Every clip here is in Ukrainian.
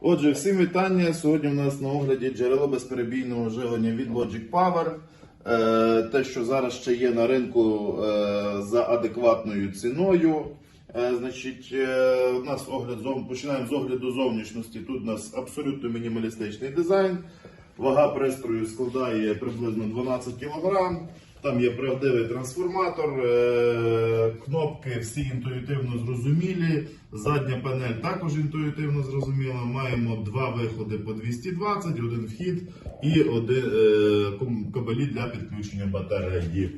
Отже, всім вітання. Сьогодні у нас на огляді джерело безперебійного живлення від Logic Power. Е, Те, що зараз ще є на ринку е, за адекватною ціною. Е, Значить, у нас огляд починаємо з огляду зовнішності. Тут у нас абсолютно мінімалістичний дизайн. Вага пристрою складає приблизно 12 кг. Там є правдивий трансформатор, е, кнопки всі інтуїтивно зрозумілі. Задня панель також інтуїтивно зрозуміла. Маємо два виходи по 220, один вхід і один е, кабелі для підключення батареї.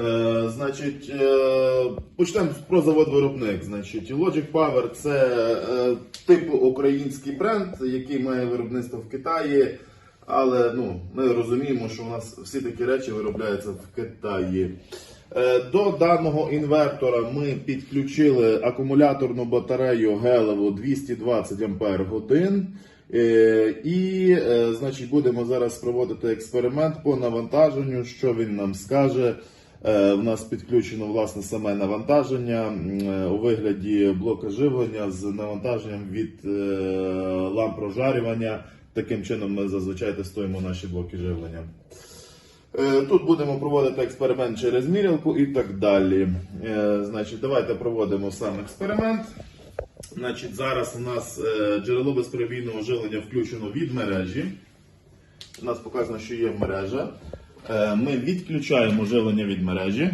Е, значить, почнемо про завод-виробник. Значить, Logic Power це типу український бренд, який має виробництво в Китаї. Але ну, ми розуміємо, що у нас всі такі речі виробляються в Китаї. Е, До даного інвертора ми підключили акумуляторну батарею Гелеву 220 Ампер. Е, І, е, значить, будемо зараз проводити експеримент по навантаженню, що він нам скаже. Е, У нас підключено власне саме навантаження е, у вигляді блока живлення з навантаженням від е, ламп прожарювання. Таким чином ми зазвичай тестуємо наші блоки живлення. Тут будемо проводити експеримент через мірялку і так далі. Значить, давайте проводимо сам експеримент. Значить, зараз у нас джерело безперебійного живлення включено від мережі. У нас показано, що є мережа. Е, Ми відключаємо живлення від мережі.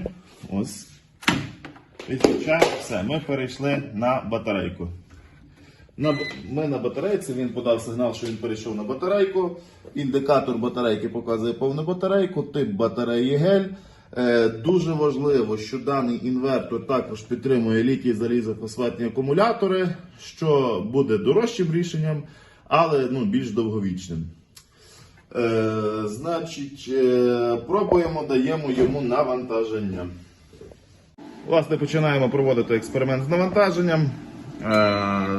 Ось. Відключаємо все. Ми перейшли на батарейку. Ми на батарейці, він подав сигнал, що він перейшов на батарейку. Індикатор батарейки показує повну батарейку, тип батареї гель. Е, дуже важливо, що даний інвертор також підтримує літій залізофосфатні акумулятори, що буде дорожчим рішенням, але ну, більш довговічним. Е, значить, е, пробуємо, даємо йому навантаження. Власне, починаємо проводити експеримент з навантаженням. Е,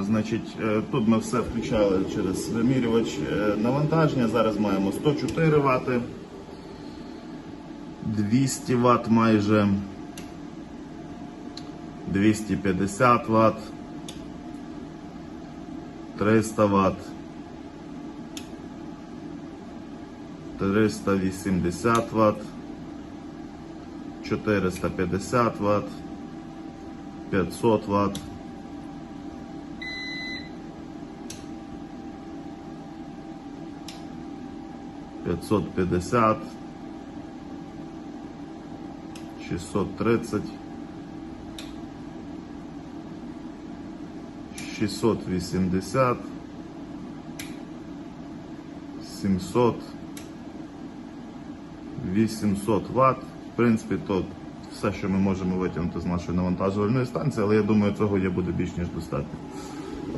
значить, е, тут ми все включали через вимірювач навантаження. Зараз маємо 104 Вт, 200 Вт майже, 250 Вт, 300 Вт, 380 Вт, 450 Вт, 500 Вт. 550, 630, 680, 700, 800 Вт. В принципі, то все, що ми можемо витягнути з нашої навантажувальної станції, але я думаю, цього є буде більш ніж достатньо.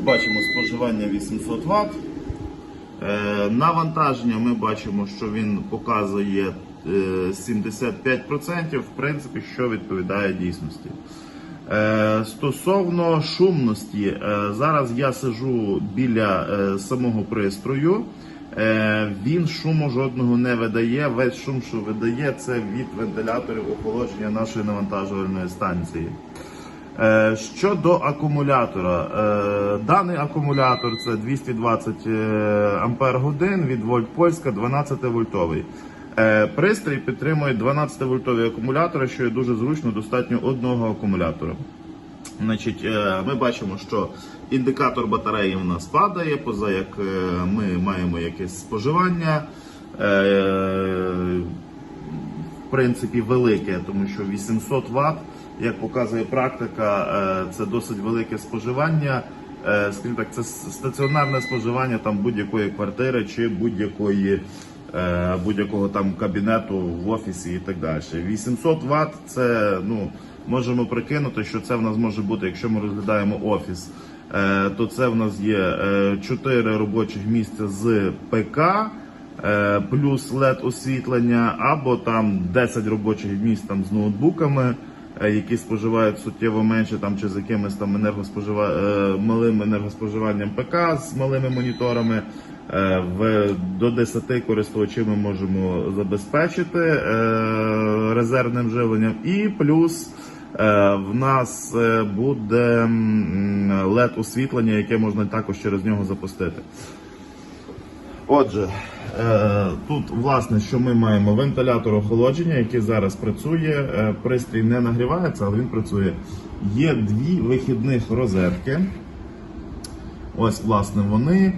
Бачимо споживання 800 Вт. Е, Навантаження ми бачимо, що він показує е, 75%, в принципі, що відповідає дійсності. Е, Стосовно шумності, е, зараз я сижу біля е, самого пристрою. Е, Він шуму жодного не видає. Весь шум, що видає, це від вентиляторів охолодження нашої навантажувальної станції. Е, Щодо акумулятора, е, даний акумулятор це 220 е, ампер годин від Вольт Польська 12 вольтовий. Пристрій підтримує 12 вольтові акумулятори, що є дуже зручно, достатньо одного акумулятора. Значить, е, ми бачимо, що індикатор батареї у нас падає, поза як е, ми маємо якесь споживання. Е, в принципі велике, тому що 800 Вт, як показує практика, це досить велике споживання. Скажімо так, це стаціонарне споживання там будь-якої квартири чи будь-якої будь-якого там кабінету в офісі і так далі. 800 Вт це ну можемо прикинути, що це в нас може бути, якщо ми розглядаємо офіс. е, То це в нас є 4 робочих місця з ПК, е, плюс LED освітлення, або там 10 робочих місць там з ноутбуками, е, які споживають суттєво менше, там чи з якимись там енергоспожива... е, малим енергоспоживанням ПК з малими моніторами. Е, В до 10 користувачів ми можемо забезпечити е, резервним живленням, і плюс Е, В нас е, буде led освітлення, яке можна також через нього запустити. Отже, е, тут власне, що ми маємо вентилятор охолодження, який зараз працює. Е, Пристрій не нагрівається, але він працює. Є дві вихідних розетки. Ось, власне, вони.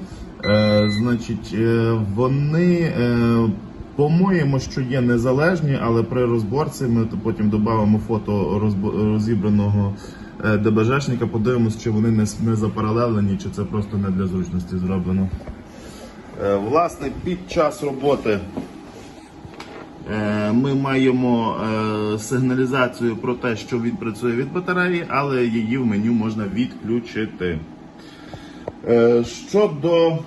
Е, значить, е, вони, е, по-моєму, що є незалежні, але при розборці ми потім додамо фото розібраного е, ДБЖшника, подивимося, чи вони не, запаралелені, чи це просто не для зручності зроблено. Е, Власне, під час роботи е, ми маємо сигналізацію про те, що він працює від батареї, але її в меню можна відключити. Щодо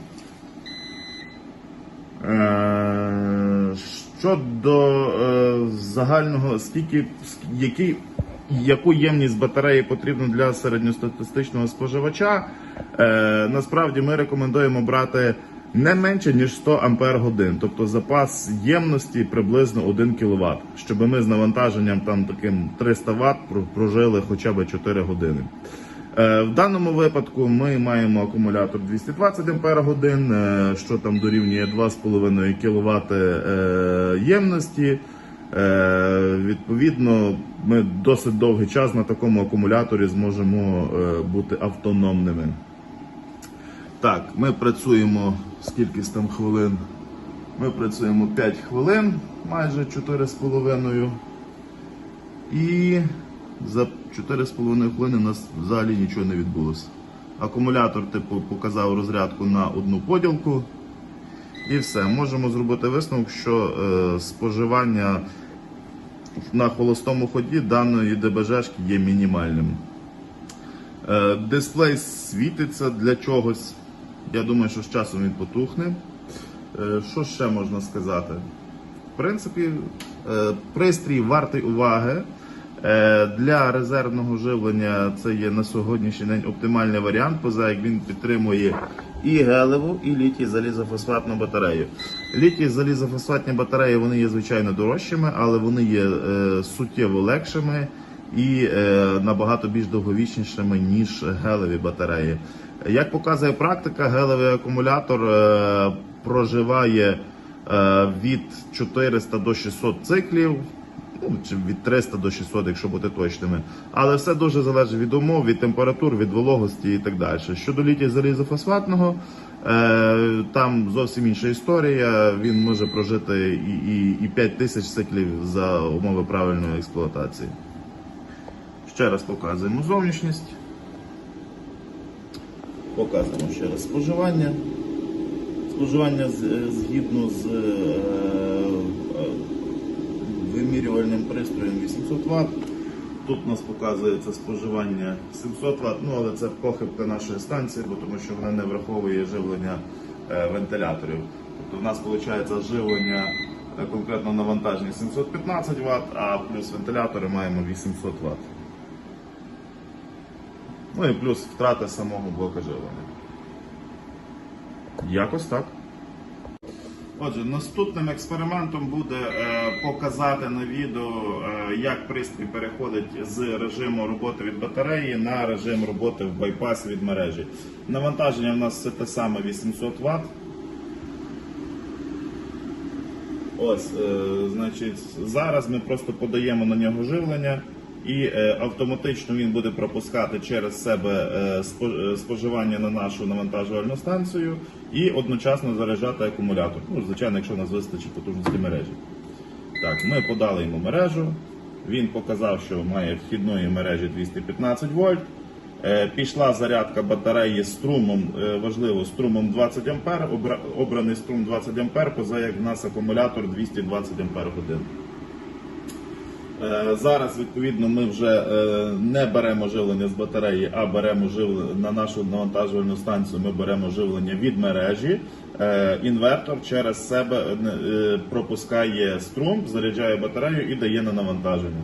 щодо е, загального, скільки ск- який, яку ємність батареї потрібно для середньостатистичного споживача, е, насправді ми рекомендуємо брати не менше ніж 100 ампер годин, тобто запас ємності приблизно 1 кВт, щоб ми з навантаженням там таким 300 Вт про- прожили хоча б 4 години. Е, В даному випадку ми маємо акумулятор 220 Ампер годин, е, що там дорівнює 2,5 кВт е, ємності. Відповідно, ми досить довгий час на такому акумуляторі зможемо бути автономними. Так, ми працюємо скільки там хвилин? Ми працюємо 5 хвилин, майже 4,5. І за 4,5 хвилини у нас взагалі нічого не відбулося. Акумулятор, типу, показав розрядку на одну поділку. І все. Можемо зробити висновок, що е, споживання на холостому ході даної ДБЖшки є мінімальним. Е, дисплей світиться для чогось. Я думаю, що з часом він потухне. Е, що ще можна сказати? В принципі, е, пристрій вартий уваги. Е, Для резервного живлення це є на сьогоднішній день оптимальний варіант, поза як він підтримує і гелеву, і літій залізофосфатну батарею. Літій залізофосфатні батареї вони є звичайно дорожчими, але вони є е, суттєво легшими і е, набагато більш довговічнішими, ніж гелеві батареї. Як показує практика, гелевий акумулятор е, проживає е, від 400 до 600 циклів. Ну, чи від 300 до 600, якщо бути точними. Але все дуже залежить від умов, від температур, від вологості і так далі. Щодо літій залізофосфатного, е, там зовсім інша історія. Він може прожити і, і, і 5 тисяч циклів за умови правильної експлуатації. Ще раз показуємо зовнішність. Показуємо ще раз споживання. Споживання е, згідно з е, вимірювальним пристроєм 800 Вт. Тут у нас показується споживання 700 Вт, ну але це похибка нашої станції, бо тому що вона не враховує живлення е, вентиляторів. Тобто в нас виходить живлення е, конкретно навантаження 715 Вт, а плюс вентилятори маємо 800 Вт. Ну і плюс втрата самого блока живлення. Якось так. Отже, наступним експериментом буде е, показати на відео, е, як пристрій переходить з режиму роботи від батареї на режим роботи в байпасі від мережі. Навантаження в нас все те саме 800 Вт. Ось, е, значить, зараз ми просто подаємо на нього живлення і е, автоматично він буде пропускати через себе е, е, споживання на нашу навантажувальну станцію і одночасно заряджати акумулятор. Ну, звичайно, якщо у нас вистачить потужності мережі. Так, ми подали йому мережу. Він показав, що має вхідної мережі 215 вольт. Пішла зарядка батареї струмом, важливо, струмом 20 ампер. Обраний струм 20 ампер, поза як в нас акумулятор 220 ампер годин. Е, Зараз, відповідно, ми вже е, не беремо живлення з батареї, а беремо живлення на нашу навантажувальну станцію. Ми беремо живлення від мережі. Е, Інвертор через себе пропускає струм, заряджає батарею і дає на навантаження.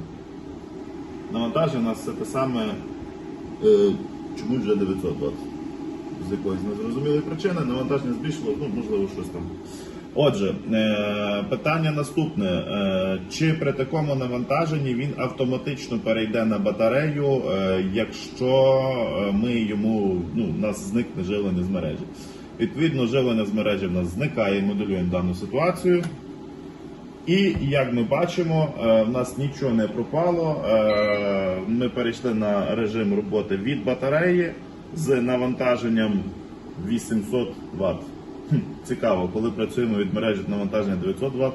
Навантаження у нас все те саме чомусь вже 900 Вт. З якоїсь незрозумілої причини навантаження збільшило, ну можливо, щось там. Отже, е, питання наступне: Е, чи при такому навантаженні він автоматично перейде на батарею, е, якщо ми йому ну, у нас зникне живлення з мережі? Відповідно, живлення з мережі в нас зникає, моделюємо дану ситуацію. І як ми бачимо, в нас нічого не пропало. Ми перейшли на режим роботи від батареї з навантаженням 800 Вт. Цікаво, коли працюємо від мережі навантаження 900 Вт,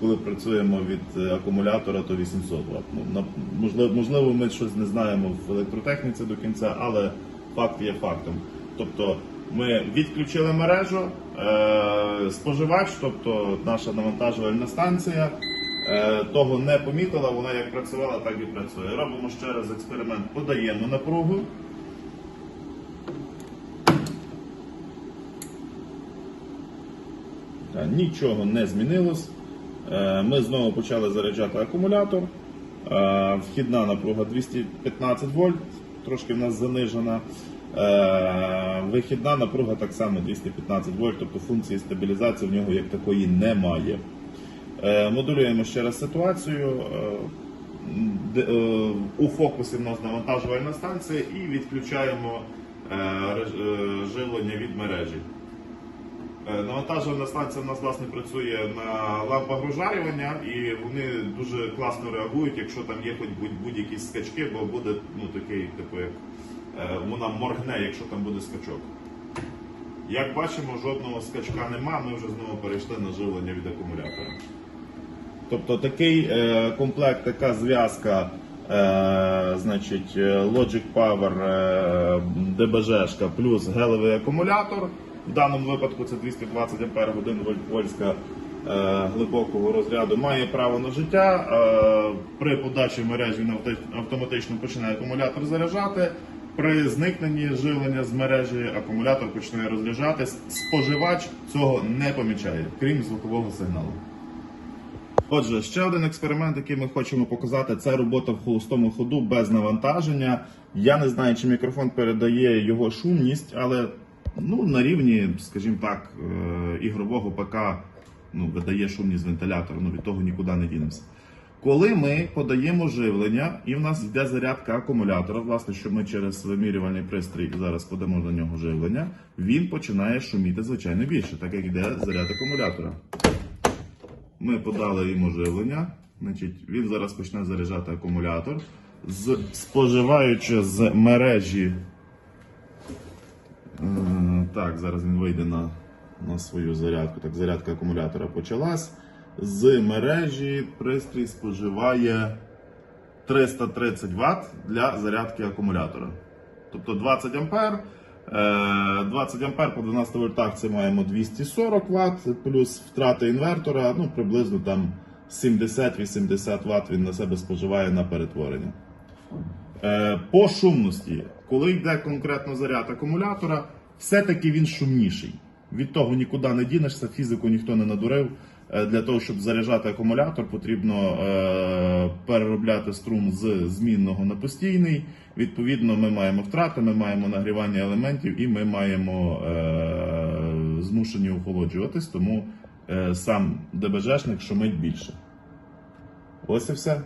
коли працюємо від е, акумулятора, то 800 Вт. Ну, можливо, можливо, ми щось не знаємо в електротехніці до кінця, але факт є фактом. Тобто ми відключили мережу, е, споживач, тобто наша навантажувальна станція, е, того не помітила, вона як працювала, так і працює. Робимо ще раз експеримент, подаємо напругу. Нічого не змінилось. Е, Ми знову почали заряджати акумулятор. Е, Вхідна напруга 215 вольт, трошки в нас занижена. Е, Вихідна напруга так само 215 вольт, тобто функції стабілізації в нього як такої немає. Модулюємо ще раз ситуацію. У фокусі в нас навантажувальна станція і відключаємо живлення від мережі. Е, Навантажувальна станція в нас власне працює на лампах розжарювання і вони дуже класно реагують, якщо там є хоч будь- будь-які скачки, бо буде ну, такий, типу, як е, вона моргне, якщо там буде скачок. Як бачимо, жодного скачка нема, ми вже знову перейшли на живлення від акумулятора. Тобто такий е, комплект, така зв'язка, е, значить, е, Logic Power е, DBG плюс гелевий акумулятор. В даному випадку це 220 Ах вольт польська е, глибокого розряду. Має право на життя. Е, при подачі мережі він автоматично починає акумулятор заряджати. При зникненні живлення з мережі акумулятор починає розряджатись. Споживач цього не помічає, крім звукового сигналу. Отже, ще один експеримент, який ми хочемо показати, це робота в холостому ходу без навантаження. Я не знаю, чи мікрофон передає його шумність, але ну, на рівні, скажімо так, е, ігрового ПК ну, видає шумність вентилятора, ну від того нікуди не дінемося. Коли ми подаємо живлення, і в нас йде зарядка акумулятора, власне, що ми через вимірювальний пристрій зараз подамо на нього живлення, він починає шуміти звичайно більше, так як йде заряд акумулятора. Ми подали йому живлення. Значить, він зараз почне заряджати акумулятор. Споживаючи з мережі. Е, так, зараз він вийде на, на свою зарядку. Так, зарядка акумулятора почалась. З мережі пристрій споживає 330 Вт для зарядки акумулятора. Тобто 20 ампер. е, 20 ампер по 12 вольтах це маємо 240 Вт, плюс втрати інвертора, ну приблизно там 70-80 Вт він на себе споживає на перетворення. Е, По шумності, коли йде конкретно заряд акумулятора, все-таки він шумніший. Від того нікуди не дінешся, фізику ніхто не надурив. Е, Для того, щоб заряджати акумулятор, потрібно е, переробляти струм з змінного на постійний. Відповідно, ми маємо втрати, ми маємо нагрівання елементів і ми маємо е, змушені охолоджуватись, тому сам ДБЖшник шумить більше. Ось і все.